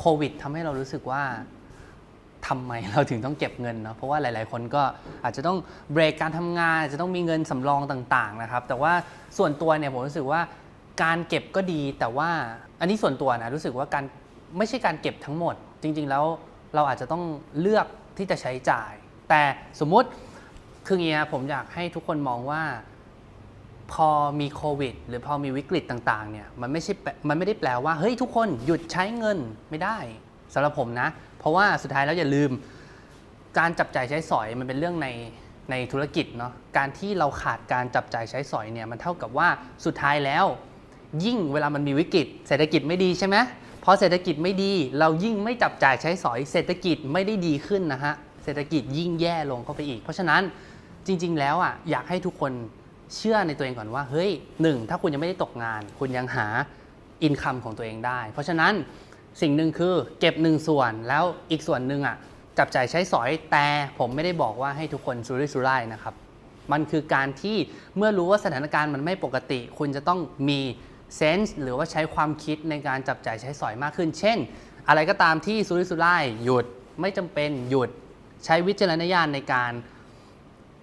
โควิดทำให้เรารู้สึกว่าทำไมเราถึงต้องเก็บเงินเนาะเพราะว่าหลาย ๆ คนก็อาจจะต้องเบรกการทำงานอาจจะต้องมีเงินสำรองต่าง ๆ นะครับ แต่ว่าส่วนตัวเนี่ยผมรู้สึกว่าการเก็บก็ดีแต่ว่าอันนี้ส่วนตัวนะรู้สึกว่าการไม่ใช่การเก็บทั้งหมด จริง ๆ แล้วเราอาจจะต้องเลือกที่จะใช้จ่าย แต่สมมุติคืออย่างเงี้ยผมอยากให้ทุกคนมองว่า พอมีโควิด หรือพอมีวิกฤตต่างๆเนี่ยมันไม่ใช่มันไม่ได้แปลว่าเฮ้ยทุกคนหยุดใช้เงินไม่ได้สำหรับผมนะ เพราะว่าสุดท้ายแล้วอย่าลืม การจับจ่ายใช้สอยมันเป็นเรื่องในในธุรกิจเนาะการที่เราขาดการจับจ่ายใช้สอยเนี่ยมันเท่ากับว่าสุดท้ายแล้ว ยิ่งเวลามันมีวิกฤต เศรษฐกิจไม่ดีใช่ไหมพอเศรษฐกิจไม่ดีเรายิ่งไม่จับจ่ายใช้สอย เศรษฐกิจไม่ได้ดีขึ้นนะฮะเศรษฐกิจยิ่งแย่ลงเข้าไปอีก เพราะฉะนั้นจริง ๆ แล้วอะอยากให้ทุกคน เชื่อในตัวเองก่อนว่าเฮ้ยหนึ่งถ้าคุณยังไม่ได้ตกงาน คุณยังหาอินคัมของตัวเองได้ เพราะฉะนั้นสิ่งหนึ่งคือเก็บหนึ่งส่วนแล้วอีกส่วนหนึ่งอะจับจ่ายใช้สอยแต่ผมไม่ได้บอกว่าให้ทุกคนสุรุ่ยสุร่ายนะครับ มันคือการที่เมื่อรู้ว่าสถานการณ์มันไม่ปกติ คุณจะต้องมีเซนส์หรือว่าใช้ความคิดในการจับจ่ายใช้สอยมากขึ้น เช่น อะไรก็ตามที่สุรุ่ยสุร่ายหยุดไม่จำเป็นหยุดใช้วิจารณญาณในการ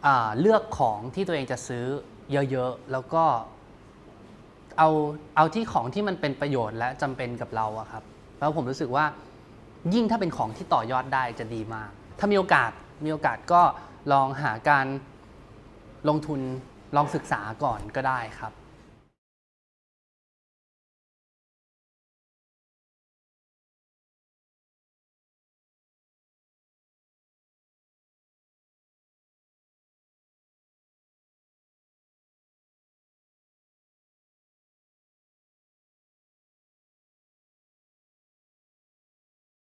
อ่าเลือกของที่ตัวเองจะซื้อ เยอะๆ แล้วก็เอาเอาที่ของที่มันเป็นประโยชน์และจำเป็นกับเราอะครับ แล้วผมรู้สึกว่ายิ่งถ้าเป็นของที่ต่อยอดได้จะดีมาก ถ้ามีโอกาสมีโอกาสก็ลองหาการลงทุนลองศึกษาก่อนก็ได้ครับ